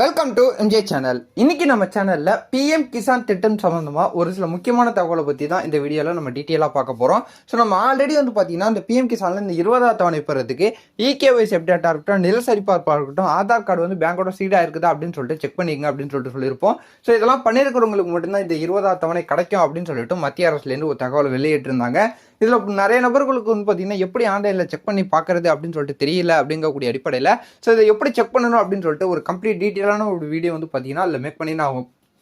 Welcome to MJ channel இன்னைக்கு நம்ம சேனல்ல பிஎம் கிசான் திட்டம் சம்பந்தமா ஒரு சில முக்கியமான தகவலை பத்தி தான் இந்த வீடியோல நம்ம டீட்டெயிலாக பார்க்க போறோம். ஸோ நம்ம ஆல்ரெடி வந்து பாத்தீங்கன்னா இந்த பிஎம் கிசான்ல இந்த இருபதாவது தவணை பெறதுக்கு இகேஒய்ஸ் இகேஒய்சி அப்டேட்டா இருக்கட்டும் நில சரிபார்ப்பா இருக்கட்டும் ஆதார் கார்டு வந்து பேங்கோட சீடா இருக்குதா அப்படின்னு சொல்லிட்டு செக் பண்ணிக்கங்க அப்படின்னு சொல்லிட்டு சொல்லியிருப்போம். ஸோ இதெல்லாம் பண்ணிருக்கிறவங்களுக்கு மட்டும்தான் இந்த இருபதாவது தவணை கிடைக்கும் அப்படின்னு சொல்லிட்டு மத்திய அரசுலேருந்து ஒரு தகவல் வெளியிட்டிருந்தாங்க. இதில் நிறைய நபர்களுக்கு வந்து பார்த்தீங்கன்னா எப்படி ஆன்லைனில் செக் பண்ணி பார்க்கறது அப்படின்னு சொல்லிட்டு தெரியல அப்படிங்கக்கூடிய அடிப்படையில். ஸோ இதை எப்படி செக் பண்ணணும் அப்படின்னு சொல்லிட்டு ஒரு கம்ப்ளீட் டீட்டெயிலான ஒரு வீடியோ வந்து பார்த்தீங்கன்னா அதில் மேக் பண்ணி நான்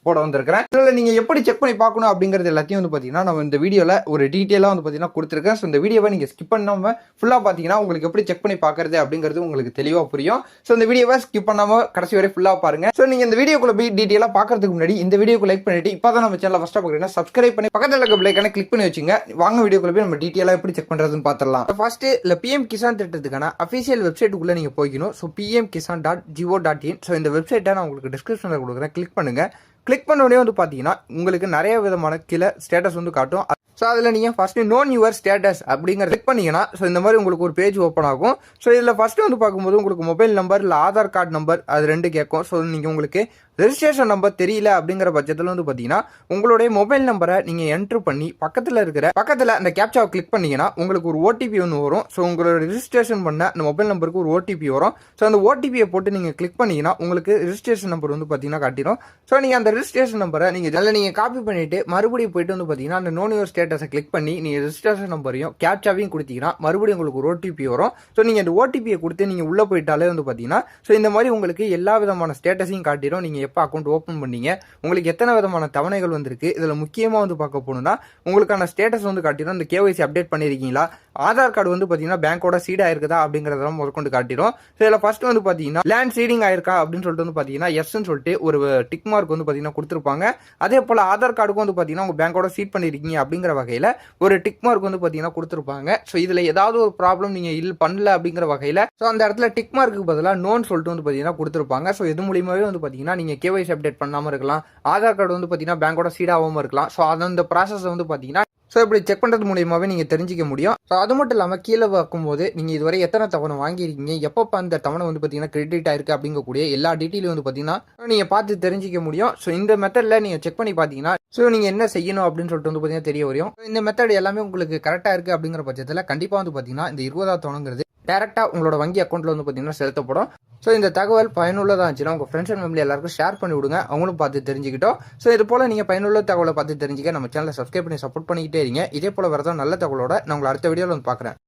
போட வந்திருக்கிறேன். இதில் நீங்கள் எப்படி செக் பண்ணி பார்க்கணும் அப்படிங்கிறது எல்லாத்தையும் வந்து பார்த்தீங்கன்னா நம்ம இந்த வீடியோவில் ஒரு டீட்டெயிலாக வந்து பார்த்தீங்கன்னா கொடுத்துருக்கேன். ஸோ இந்த வீடியோவை நீங்கள் ஸ்கிப் பண்ணாமல் ஃபுல்லாக பார்த்தீங்கன்னா உங்களுக்கு எப்படி செக் பண்ணி பார்க்கறது அப்படிங்கிறது உங்களுக்கு தெளிவாக புரியும். ஸோ இந்த வீடியோவை ஸ்கிப் பண்ணாமல் கடைசி வரை ஃபுல்லாக பாருங்க. ஸோ நீங்கள் இந்த வீடியோக்குள்ள போய் டீட்டெயிலாக பார்க்கறதுக்கு முன்னாடி இந்த வீடியோக்கு லைக் பண்ணிட்டு இப்போ தான் நம்ம சேனல் ஃபஸ்ட்டாக பார்க்குறீங்கன்னா சப்ஸ்கிரைப் பண்ணி பக்கத்தில் இருக்க பிள்ளைக்கான கிளிக் பண்ணி வச்சுங்க. வாங்க வீடியோக்குள்ள போய் நம்ம டீட்டெயிலாக எப்படி செக் பண்ணுறதுன்னு பார்த்துடலாம் ஃபஸ்ட்டு இல்லை பிஎம் கிசான் திட்டத்துக்கான அஃபிஷியல் வெப்சைட்டுக்குள்ளே நீங்கள் போய்க்கணும். So PM Kisan dot G O dot in so இந்த வெப்சைட்டை நான் உங்களுக்கு டிஸ்கிரிப்ஷனில் கொடுக்குறேன். கிளிக் பண்ணுங்கள் கிளிக் பண்ண உடனே வந்து பார்த்தீங்கன்னா உங்களுக்கு நிறைய விதமான கீழே ஸ்டேட்டஸ் வந்து காட்டும். ஸோ அதில் நீங்கள் ஃபஸ்ட்டு நோன் யுவர் ஸ்டேட்டஸ் அப்படிங்கிற கிளிக் பண்ணீங்கன்னா ஸோ இந்த மாதிரி உங்களுக்கு ஒரு பேஜ் ஓப்பன் ஆகும். ஸோ இதில் ஃபஸ்ட்டு வந்து பார்க்கும்போது உங்களுக்கு மொபைல் நம்பர் இல்லை ஆதார் கார்டு நம்பர் அது ரெண்டு கேட்கும். ஸோ நீங்கள் உங்களுக்கு ரெஜிஸ்ட்ரேஷன் நம்பர் தெரியல அப்படிங்கிற பட்சத்தில் வந்து பார்த்தீங்கன்னா உங்களுடைய மொபைல் நம்பரை நீங்கள் என்ட்ரு பண்ணி பக்கத்தில் இருக்கிற பக்கத்தில் அந்த கேப்சாவை கிளிக் பண்ணீங்கன்னா உங்களுக்கு ஒரு ஓடிபி ஒன்று வரும். ஸோ உங்களோட ரிஜிஸ்ட்ரேஷன் பண்ண அந்த மொபைல் நம்பருக்கு ஒரு ஓடிபி வரும். ஸோ அந்த ஓடிபியை போட்டு நீங்கள் கிளிக் பண்ணிங்கன்னா உங்களுக்கு ரிஜிஸ்ட்ரேஷன் நம்பர் வந்து பார்த்தீங்கன்னா காட்டிடும். ஸோ நீங்கள் அந்த ரிஜிஸ்ட்ரேஷன் நம்பரை நீங்கள் அதில் நீங்கள் காப்பி பண்ணிவிட்டு மறுபடியும் போயிட்டு வந்து பார்த்தீங்கன்னா அந்த நோன் யுவர் ஸ்டேட்டஸை கிளிக் பண்ணி நீங்கள் ரிஜிஸ்ட்ரேஷன் நம்பரையும் கேப்சாவையும் கொடுத்தீங்கன்னா மறுபடியும் உங்களுக்கு ஒரு ஓடிபி வரும். ஸோ நீங்கள் அந்த ஓடிபியை கொடுத்து நீங்கள் உள்ளே போயிட்டாலே வந்து பார்த்தீங்கன்னா ஸோ இந்த மாதிரி உங்களுக்கு எல்லா விதமான ஸ்டேட்டஸையும் காட்டிடும். நீங்கள் எப்போ அக்கௌண்ட் ஓப்பன் பண்ணீங்க உங்களுக்கு எத்தனை விதமான தவணைகள் வந்திருக்கு இதில் முக்கியமாக வந்து பார்க்க போகணுன்னா உங்களுக்கான ஸ்டேட்டஸ் வந்து காட்டிடும். இந்த கேஒய்சி அப்டேட் பண்ணியிருக்கீங்களா ஆதார் கார்டு வந்து பார்த்தீங்கன்னா பேங்கோட சீட் ஆயிருக்குதா அப்படிங்கிறதெல்லாம் முதற்கொண்டு காட்டிடும். ஸோ இதில் ஃபர்ஸ்ட் வந்து பார்த்தீங்கன்னா லேண்ட் சீடிங் ஆயிருக்கா அப்படின்னு சொல்லிட்டு வந்து பார்த்தீங்கன்னா எஸ்ன்னு சொல்லிட்டு ஒரு டிக் மார்க் வந்து பார்த்தீங்கன்னா கொடுத்துருப்பாங்க. அதே போல் ஆதார் கார்டுக்கும் வந்து பார்த்தீங்கன்னா உங்கள் பேங்கோட சீட் பண்ணியிருக்கீங்க அப்படிங்கிற வகையில் ஒரு டிக் மார்க் வந்து பார்த்தீங்கன்னா கொடுத்துருப்பாங்க. ஸோ இதில் ஏதாவது ஒரு ப்ராப்ளம் நீங்கள் இல்லை பண்ணல அப்படிங்கிற வகையில் ஸோ அந்த இடத்துல டிக் மார்க்கு பதிலாக நோன் சொல்லிட்டு வந்து பார்த்தீங்கன்னா கொடுத்துருப்பாங்க. ஸோ இது மூலியமாகவே வந்து பார்த்தீங்கன்னா நீங்கள் கேவைசி அப்டேட் பண்ணாமல் இருக்கலாம். ஆதார் கார்டு வந்து பார்த்தீங்கன்னா பேங்க்கோட சீடாகவும் இருக்கலாம். ஸோ அந்த ப்ராசஸ் வந்து பார்த்தீங்கன்னா ஸோ இப்படி செக் பண்ணுறது மூலியமாகவே நீங்கள் தெரிஞ்சிக்க முடியும். ஸோ அது மட்டும் இல்லாமல் கீழே பார்க்கும்போது நீங்கள் இதுவரை எத்தனை தவணை வாங்கியிருக்கீங்க? எப்போ அந்த தவணை வந்து பார்த்தீங்கன்னா கிரெடிட் ஆயிருக்கு அப்படிங்கக்கூடிய எல்லா டீட்டெயிலும் வந்து பார்த்தீங்கன்னா நீங்கள் பார்த்து தெரிஞ்சிக்க முடியும். ஸோ இந்த மெத்தடில் நீங்கள் செக் பண்ணி பார்த்தீங்கன்னா ஸோ நீங்கள் என்ன செய்யணும் அப்படின்னு சொல்லிட்டு வந்து பார்த்தீங்கன்னா தெரிய வரும். இந்த மெத்தட் எல்லாமே உங்களுக்கு கரெக்டாக இருக்குது அப்படிங்கிற பட்சத்தில் கண்டிப்பாக வந்து பார்த்தீங்கன்னா இந்த இருபதாவது தவணைங்கிறது டேரெக்டாக உங்களோட வங்கி அக்கௌண்ட்டில் வந்து பார்த்தீங்கன்னா செலுத்தப்படும். ஸோ இந்த தகவல் பயனுள்ளதாக இருந்துச்சுன்னா உங்கள் ஃப்ரெண்ட்ஸ் அண்ட் ஃபேமிலி எல்லாருக்கும் ஷேர் பண்ணி விடுங்க. அவங்களும் பார்த்து தெரிஞ்சுக்கிட்டோம். ஸோ இது போல் நீங்கள் பயனுள்ள தகவலை பார்த்து தெரிஞ்சுக்க நம்ம சேனலை சப்ஸ்கிரைப் பண்ணி சப்போர்ட் பண்ணிக்கிட்டே இருங்க. இதே போல் வரதான் நல்ல தகவலோட நான் உங்களை அடுத்த வீடியோவில் வந்து பார்க்குறேன்.